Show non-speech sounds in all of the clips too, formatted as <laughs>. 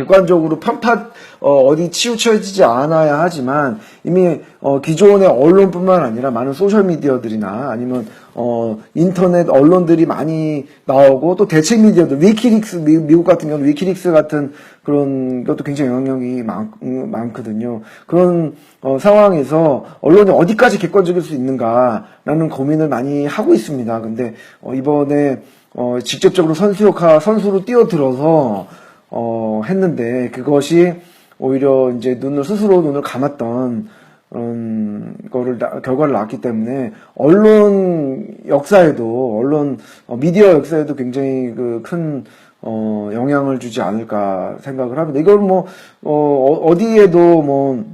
객관적으로 편파 어, 디 치우쳐지지 않아야 하지만 이미 어, 기존의 언론뿐만 아니라 많은 소셜 미디어들이나 아니면 어, 인터넷 언론들이 많이 나오고 또 대체 미디어들 위키릭스 미, 미국 같은 경우 는 위키릭스 같은 그런 것도 굉장히 영향력이 많, 음, 많거든요. 그런 어, 상황에서 언론이 어디까지 객관적일 수 있는가라는 고민을 많이 하고 있습니다. 근데 어, 이번에 어, 직접적으로 선수역화 선수로 뛰어들어서 어, 했는데 그것이 오히려 이제 눈을 스스로 눈을 감았던 그런 거를 나- 결과를 낳았기 때문에 언론 역사에도 언론 어, 미디어 역사에도 굉장히 그큰 어, 영향을 주지 않을까 생각을 합니다. 이걸 뭐 어, 어디에도 뭐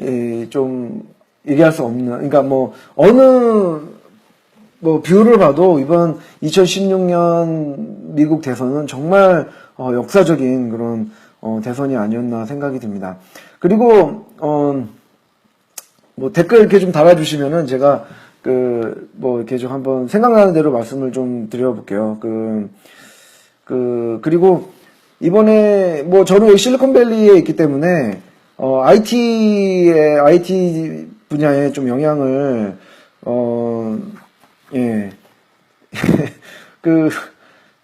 예, 좀 얘기할 수 없는 그러니까 뭐 어느 뭐 뷰를 봐도 이번 2016년 미국 대선은 정말 어, 역사적인 그런 어, 대선이 아니었나 생각이 듭니다. 그리고 어, 뭐 댓글 이렇게 좀 달아주시면은 제가 그 뭐 이렇게 좀 한번 생각나는 대로 말씀을 좀 드려볼게요. 그, 그 그리고 이번에 뭐 저는 실리콘밸리에 있기 때문에 어 IT의 IT 분야에 좀 영향을 어 예. <laughs> 그,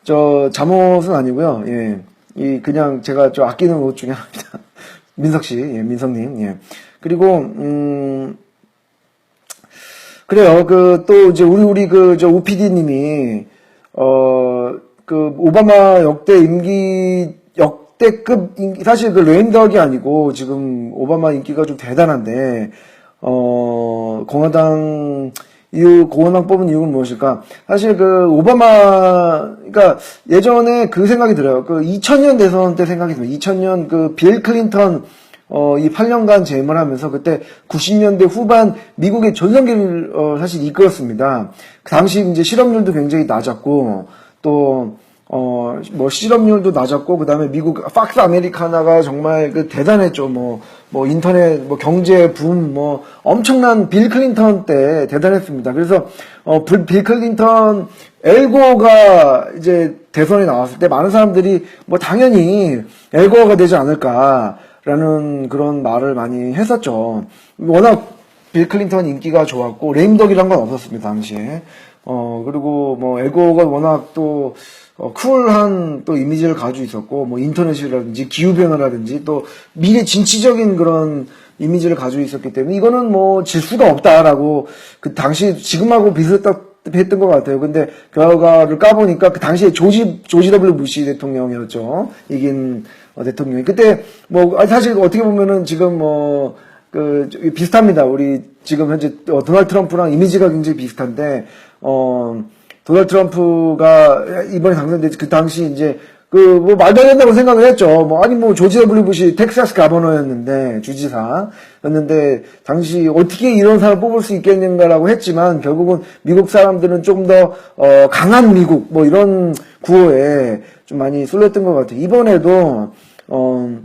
저, 잠옷은 아니고요. 예. 이, 그냥 제가 좀 아끼는 옷 중에 하나입니다. <laughs> 민석 씨, 예, 민석 님, 예. 그리고, 음, 그래요. 그, 또, 이제, 우리, 우리, 그, 저, 우피디 님이, 어, 그, 오바마 역대 임기, 역대급 인기, 사실 그 레인덕이 아니고, 지금 오바마 인기가 좀 대단한데, 어, 공화당, 이유, 공화당 뽑은 이유는 무엇일까? 사실 그, 오바마, 그니까, 예전에 그 생각이 들어요. 그, 2000년 대선 때 생각이 들어요. 2000년 그, 빌 클린턴, 어, 이 8년간 재임을 하면서 그때 90년대 후반 미국의 전성기를 어, 사실 이끌었습니다. 그 당시 이제 실업률도 굉장히 낮았고 또 어, 뭐 실업률도 낮았고 그 다음에 미국 팍스 아메리카나가 정말 그 대단했죠. 뭐 뭐 인터넷 뭐 경제 붐 뭐 엄청난 빌 클린턴 때 대단했습니다. 그래서 어, 빌, 빌 클린턴 엘고가 이제 대선에 나왔을 때 많은 사람들이 뭐 당연히 엘고가 되지 않을까 라는 그런 말을 많이 했었죠. 워낙 빌 클린턴 인기가 좋았고, 레임덕이란 건 없었습니다, 당시에. 어, 그리고 뭐, 에고가 워낙 또, 어, 쿨한 또 이미지를 가지고 있었고, 뭐, 인터넷이라든지, 기후 변화라든지, 또, 미래 진취적인 그런 이미지를 가지고 있었기 때문에, 이거는 뭐, 질 수가 없다라고, 그 당시, 지금하고 비슷했던 했던 것 같아요. 근데 결과를 까보니까 그 당시에 조지 조지 W 부시 대통령이었죠. 이긴 어, 대통령이 그때 뭐 사실 어떻게 보면은 지금 뭐 그 비슷합니다. 우리 지금 현재 어, 도널드 트럼프랑 이미지가 굉장히 비슷한데 어 도널드 트럼프가 이번에 당선된 그 당시 이제 그 뭐 말도 안 된다고 생각을 했죠. 뭐 아니 뭐 조지 W 부시 텍사스 가버너였는데 주지사였는데 당시 어떻게 이런 사람 뽑을 수 있겠는가라고 했지만 결국은 미국 사람들은 좀더 어, 강한 미국 뭐 이런 구호에 좀 많이 쏠렸던 것 같아요. 이번에도 어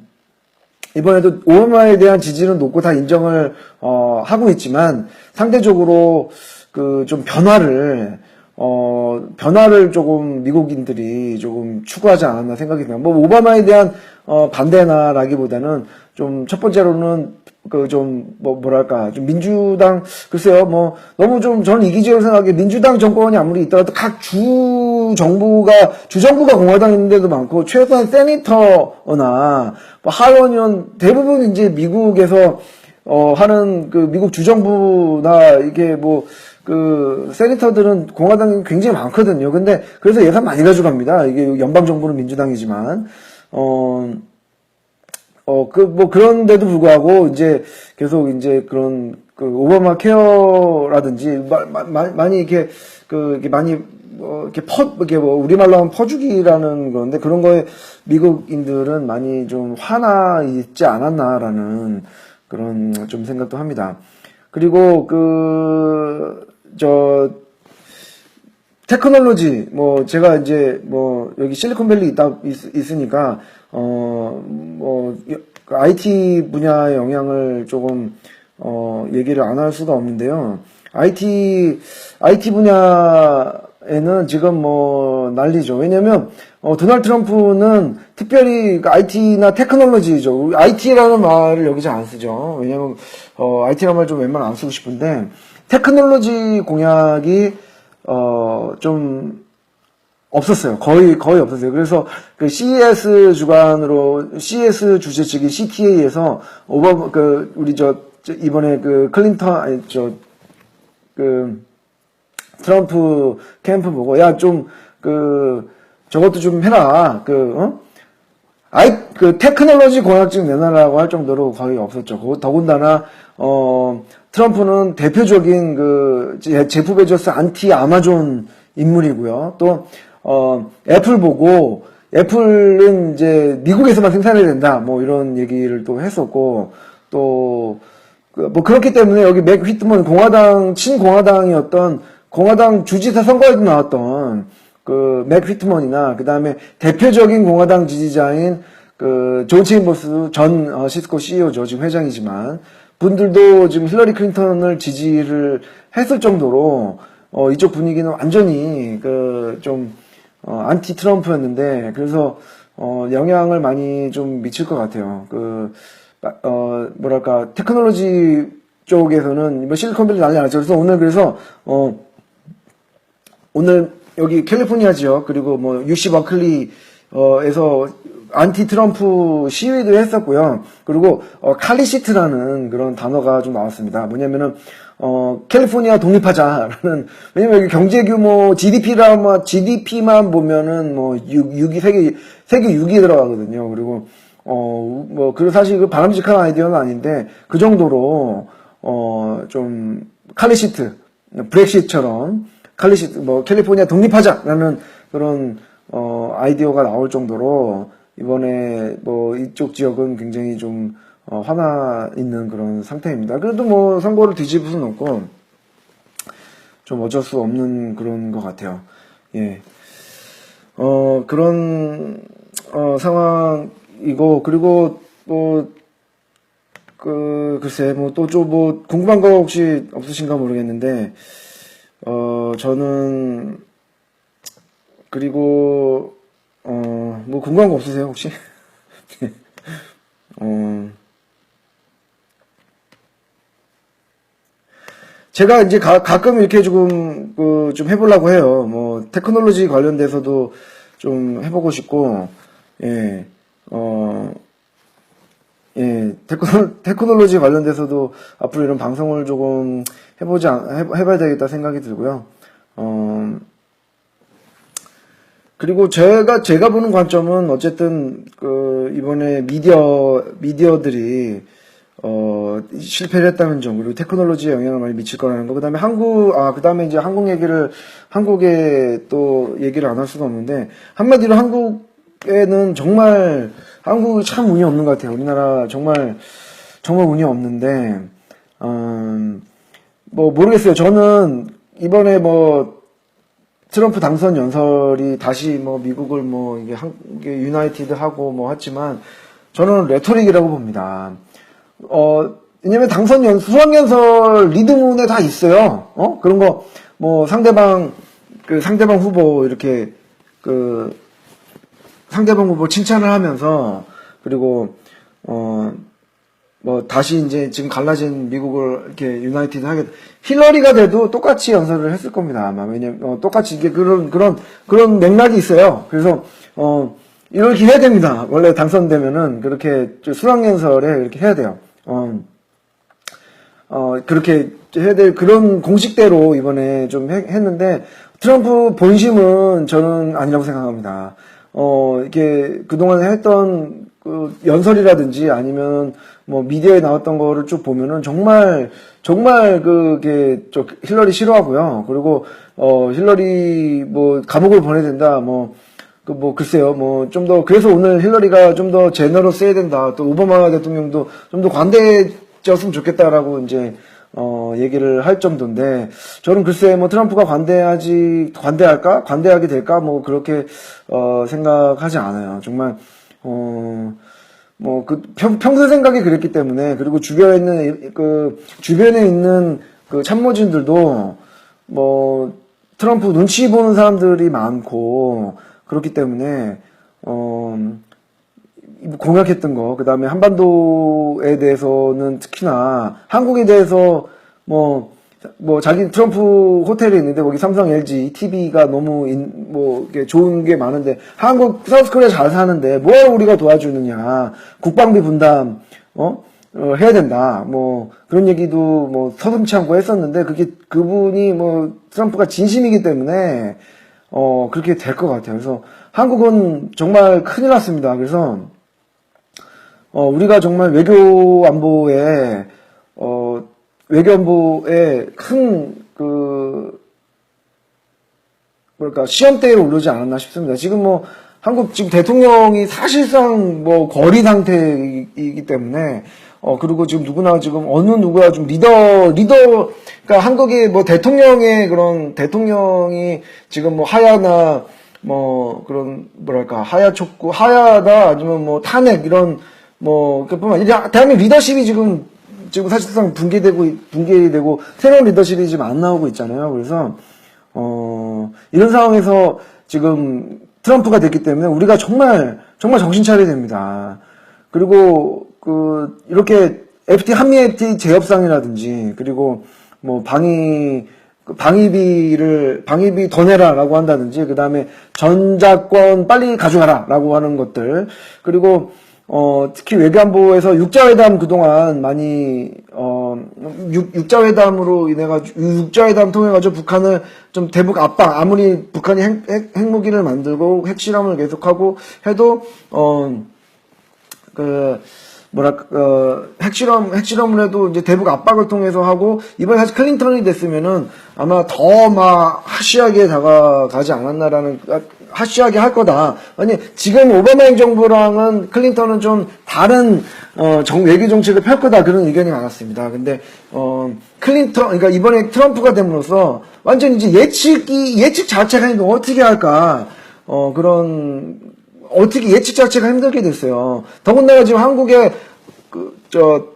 이번에도 오바마에 대한 지지는 높고 다 인정을 어, 하고 있지만 상대적으로 그 좀 변화를 어, 변화를 조금 미국인들이 조금 추구하지 않았나 생각이 듭니다. 뭐 오바마에 대한 어, 반대나라기보다는 좀 첫 번째로는 그 좀 뭐 뭐랄까 좀 민주당 글쎄요 뭐 너무 좀 저는 이기적으로 생각하기에 민주당 정권이 아무리 있더라도 각 주 정부가 주 정부가 공화당 있는데도 많고 최소한 세니터나 뭐 하원의원 대부분 이제 미국에서 어 하는 그 미국 주정부나 이게 뭐 그 세니터들은 공화당이 굉장히 많거든요. 근데 그래서 예산 많이 가져갑니다. 이게 연방 정부는 민주당이지만 어. 어, 그, 뭐, 그런데도 불구하고, 이제, 계속, 이제, 그런, 그, 오바마 케어라든지, 마- 많이 이렇게, 그, 이렇게 많이, 뭐, 이렇게 퍼, 이렇게 뭐, 우리말로 하면 퍼주기라는 건데, 그런 거에 미국인들은 많이 좀 화나 있지 않았나라는 그런 좀 생각도 합니다. 그리고 그, 저, 테크놀로지 뭐 제가 이제 뭐 여기 실리콘밸리 있다 있, 으니까 어뭐 IT 분야의 영향을 조금 어 얘기를 안 할 수가 없는데요. IT IT 분야 에는 지금 뭐 난리죠. 왜냐면 어, 도널드 트럼프는 특별히 IT나 테크놀로지죠. IT라는 말을 여기 잘 안 쓰죠. 왜냐면 어, IT라는 말 좀 웬만하면 안 쓰고 싶은데 테크놀로지 공약이 어, 좀 없었어요. 거의 거의 없었어요. 그래서 그 CES 주관으로 CES 주최 측이 CTA에서 오버 그 우리 저, 저 이번에 그 클린턴 아니 저그 트럼프 캠프 보고 야 좀 그 저것도 좀 해라 그 어? 아이 그 테크놀로지 공약증 내놔라고 할 정도로 거의 없었죠. 그 더군다나 어 트럼프는 대표적인 그 제- 제프 베조스 안티 아마존 인물이고요. 또 어 애플 보고 애플은 이제 미국에서만 생산해야 된다. 뭐 이런 얘기를 또 했었고 또 그, 뭐 그렇기 때문에 여기 맥 휘트먼 공화당 친공화당이었던 공화당 주지사 선거에도 나왔던 그맥 휘트먼이나 그 다음에 대표적인 공화당 지지자인 그존 체인버스 전 어, 시스코 CEO죠 지금 회장이지만 분들도 지금 힐러리 클린턴을 지지를 했을 정도로 어, 이쪽 분위기는 완전히 그좀 어, 안티 트럼프였는데 그래서 어, 영향을 많이 좀 미칠 것 같아요. 그 어, 뭐랄까 테크놀로지 쪽에서는 뭐 실리콘밸리 난리 났죠. 그래서 오늘 그래서 어, 오늘 여기 캘리포니아 지역 그리고 뭐 UC 버클리에서 안티 트럼프 시위도 했었고요. 그리고 어, 칼리시트라는 그런 단어가 좀 나왔습니다. 뭐냐면은 어, 캘리포니아 독립하자라는 왜냐면 여기 경제 규모 GDP라 뭐 GDP만 보면은 뭐 6, 6위 세계 세계 6위에 들어가거든요. 그리고 어, 뭐, 그 사실 그 바람직한 아이디어는 아닌데, 그 정도로, 어, 좀, 칼리시트, 브렉시트처럼, 칼리시트, 뭐, 캘리포니아 독립하자라는 그런, 어, 아이디어가 나올 정도로, 이번에 뭐, 이쪽 지역은 굉장히 좀, 어, 화나 있는 그런 상태입니다. 그래도 뭐, 선거를 뒤집을 수는 없고, 좀 어쩔 수 없는 그런 것 같아요. 예. 어, 그런, 어, 상황이고, 그리고, 뭐, 그, 글쎄, 뭐, 또 좀, 뭐, 궁금한 거 혹시 없으신가 모르겠는데, 어, 저는, 그리고, 어, 뭐, 궁금한 거 없으세요, 혹시? <laughs> 어, 제가 이제 가, 끔 이렇게 조금 그, 좀 해보려고 해요. 뭐 테크놀로지 관련돼서도 좀 해보고 싶고, 예, 어, 예, 테크놀, 테크놀 로지 관련돼서도 앞으로 이런 방송을 조금 해보지 않, 해, 해봐야 되겠다 생각이 들고요. 어, 그리고 제가 제가 보는 관점은 어쨌든 그 이번에 미디어 미디어들이 어 실패를 했다는 점 그리고 테크놀로지에 영향을 많이 미칠 거라는 거 그 다음에 한국 아 그 다음에 이제 한국 얘기를 한국에 또 얘기를 안 할 수가 없는데 한마디로 한국 에는 정말 한국이 참 운이 없는 것 같아요 우리나라 정말 정말 운이 없는데 음, 뭐 모르겠어요 저는 이번에 뭐 트럼프 당선 연설이 다시 뭐 미국을 뭐 이게 한 유나이티드 하고 뭐 했지만 저는 레토릭이라고 봅니다. 어 왜냐면 당선 연 수상 연설 리드문에 다 있어요. 어 그런 거 뭐 상대방 그 상대방 후보 이렇게 그 상대방 후보 칭찬을 하면서 그리고 어 뭐 다시 이제 지금 갈라진 미국을 이렇게 유나이티드 하게 힐러리가 돼도 똑같이 연설을 했을 겁니다 아마. 왜냐면 어, 똑같이 이게 그런 그런 그런 맥락이 있어요. 그래서 어 이렇게 해야 됩니다. 원래 당선되면은 그렇게 수락 연설에 이렇게 해야 돼요. 어, 어 그렇게 해야 될 그런 공식대로 이번에 좀 해- 했는데 트럼프 본심은 저는 아니라고 생각합니다 어 이게 그동안 했던 그 연설이라든지 아니면 뭐 미디어에 나왔던 거를 쭉 보면은 정말 정말 그게 저 힐러리 싫어하고요. 그리고 어 힐러리 뭐 감옥을 보내야 된다. 뭐 그 뭐 글쎄요. 뭐 좀 더 그래서 오늘 힐러리가 좀 더 제너럴 써야 된다. 또 오바마 대통령도 좀 더 관대해졌으면 좋겠다라고 이제 어, 얘기를 할 정도인데, 저는 글쎄, 뭐, 트럼프가 관대하지, 관대할까? 관대하게 될까? 뭐, 그렇게, 어, 생각하지 않아요. 정말, 어, 뭐, 그, 평, 평소 생각이 그랬기 때문에, 그리고 주변에 있는, 그, 주변에 있는 그 참모진들도, 뭐, 트럼프 눈치 보는 사람들이 많고 그렇기 때문에 어 공약했던 거, 그 다음에 한반도에 대해서는 특히나 한국에 대해서 뭐, 뭐, 자기 트럼프 호텔에 있는데 거기 삼성, LG, TV가 너무 인, 뭐, 좋은 게 많은데 한국, 사우스코리아 잘 사는데 뭘 우리가 도와주느냐. 국방비 분담, 어? 어, 해야 된다. 뭐, 그런 얘기도 뭐 서슴치 않고 했었는데 그게 그분이 뭐 트럼프가 진심이기 때문에 어, 그렇게 될 것 같아요. 그래서 한국은 정말 큰일 났습니다. 그래서 어, 우리가 정말 외교 안보에, 어, 외교 안보에 큰, 그, 뭐랄까, 시험대에 오르지 않았나 싶습니다. 지금 뭐, 한국 지금 대통령이 사실상 뭐, 거리 상태이기 때문에, 어, 그리고 지금 누구나 지금 어느 누구야 좀 리더, 리더, 그러니까 한국의 뭐 대통령의 그런 대통령이 지금 뭐 하야나 뭐 그런 뭐랄까 하야 촉구, 하야나 아니면 뭐 탄핵 이런 뭐 그뿐만 아니라 대한민국 리더십이 지금 지금 사실상 붕괴되고 붕괴되고 새로운 리더십이 지금 안 나오고 있잖아요. 그래서 어 이런 상황에서 지금 트럼프가 됐기 때문에 우리가 정말 정말 정신 차려야 됩니다. 그리고 그 이렇게 FT 한미 FT 재협상이라든지 그리고 뭐 방위 그 방위비를 방위비 더 내라라고 한다든지 그 다음에 전자권 빨리 가져가라라고 하는 것들 그리고 어, 특히 외교안보에서 육자회담 그동안 많이, 어, 육, 육자회담으로 인해가지고, 육자회담 통해가지고 북한을 좀 대북 압박, 아무리 북한이 핵, 핵, 핵무기를 만들고 핵실험을 계속하고 해도, 어, 그, 뭐랄까, 어, 핵실험, 핵실험을 해도 이제 대북 압박을 통해서 하고, 이번에 사실 클린턴이 됐으면은 아마 더 막 하시하게 다가가지 않았나라는, 아, 하시하게 할 거다. 아니, 지금 오바마 행정부랑은 클린턴은 좀 다른, 어, 정, 외교 정책을 펼 거다. 그런 의견이 많았습니다. 근데, 어, 클린턴, 그러니까 이번에 트럼프가 됨으로써 완전 이제 예측이, 예측 자체가 이거 어떻게 할까. 어, 그런, 어떻게 예측 자체가 힘들게 됐어요. 더군다나 지금 한국에 그, 저,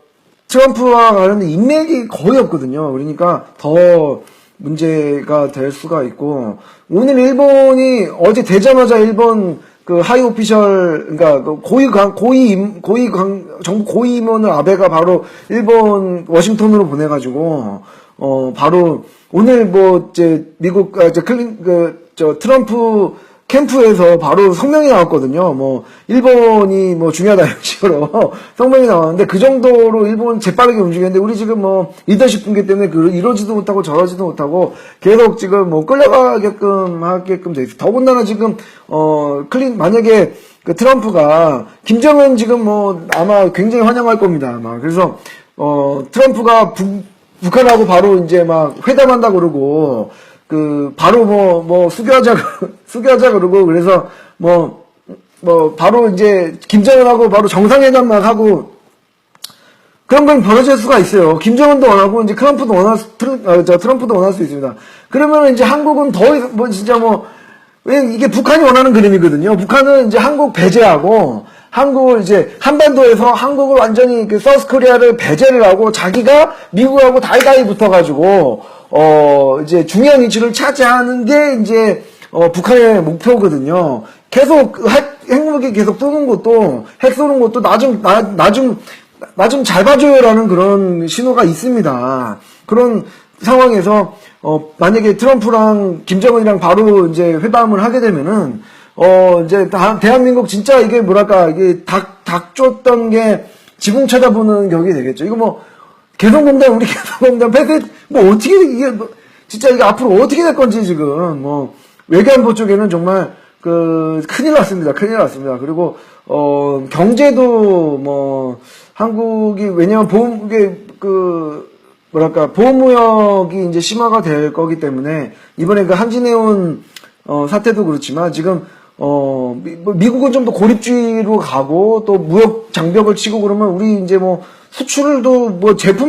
트럼프와 관련된 인맥이 거의 없거든요. 그러니까 더 문제가 될 수가 있고, 오늘 일본이 어제 되자마자 일본 그 하이 오피셜, 그러니까 그 고위 강, 고위, 임- 고위 강, 정부 고위 임원을 아베가 바로 일본 워싱턴으로 보내 가지고, 어, 바로 오늘 뭐, 이제 미국, 아, 저 클린, 그, 저 트럼프 캠프에서 바로 성명이 나왔거든요. 뭐 일본이 뭐 중요하다 이런 식으로 <laughs> 성명이 나왔는데 그 정도로 일본 재빠르게 움직였는데 우리 지금 뭐 리더십 붕괴 때문에 그 이러지도 못하고 저러지도 못하고 계속 지금 뭐 끌려가게끔 하게끔 돼 있어. 더군다나 지금 어 클린 만약에 그 트럼프가 김정은 지금 뭐 아마 굉장히 환영할 겁니다. 아마 그래서 어 트럼프가 북 북한하고 바로 이제 막 회담한다 그러고 그 바로 뭐뭐 수교하자 수교하자 <laughs> 그러고 그래서 뭐뭐 바로 이제 김정은하고 바로 정상회담 막 하고 그런 건 벌어질 수가 있어요. 김정은도 원하고 이제 트럼프도 원할 수, 트럼, 트럼 프도 원할 수 있습니다. 그러면 이제 한국은 더뭐 진짜 뭐왜 이게 북한이 원하는 그림이거든요. 북한은 이제 한국 배제하고 한국을 이제 한반도에서 한국을 완전히 그 서스 코리아를 배제를 하고 자기가 미국하고 다이다이 붙어가지고 어 이제 중요한 위치를 차지하는 게 이제 어 북한의 목표거든요. 계속 그 핵, 핵무기 계속 쏘는 것도 핵 쏘는 것도 나좀나좀 나좀 잘 봐줘요라는 그런 신호가 있습니다. 그런 상황에서 어 만약에 트럼프랑 김정은이랑 바로 이제 회담을 하게 되면은 어 이제 다- 대한민국 진짜 이게 뭐랄까 이게 닭닭 줬던 게 지붕 쳐다보는 격이 되겠죠. 이거 뭐 개성공단 우리 <laughs> 개성공단 폐쇄 뭐 어떻게 이게 뭐 진짜 이게 앞으로 어떻게 될 건지 지금 뭐 외교안보 쪽에는 정말 그 큰일 났습니다. 큰일 났습니다. 그리고 어 경제도 뭐 한국이 왜냐면 보험게 그 뭐랄까 보험무역이 이제 심화가 될 거기 때문에 이번에 그 한진해운 어 사태도 그렇지만 지금 어 미, 뭐 미국은 좀 더 고립주의로 가고 또 무역 장벽을 치고 그러면 우리 이제 뭐 수출도 뭐 제품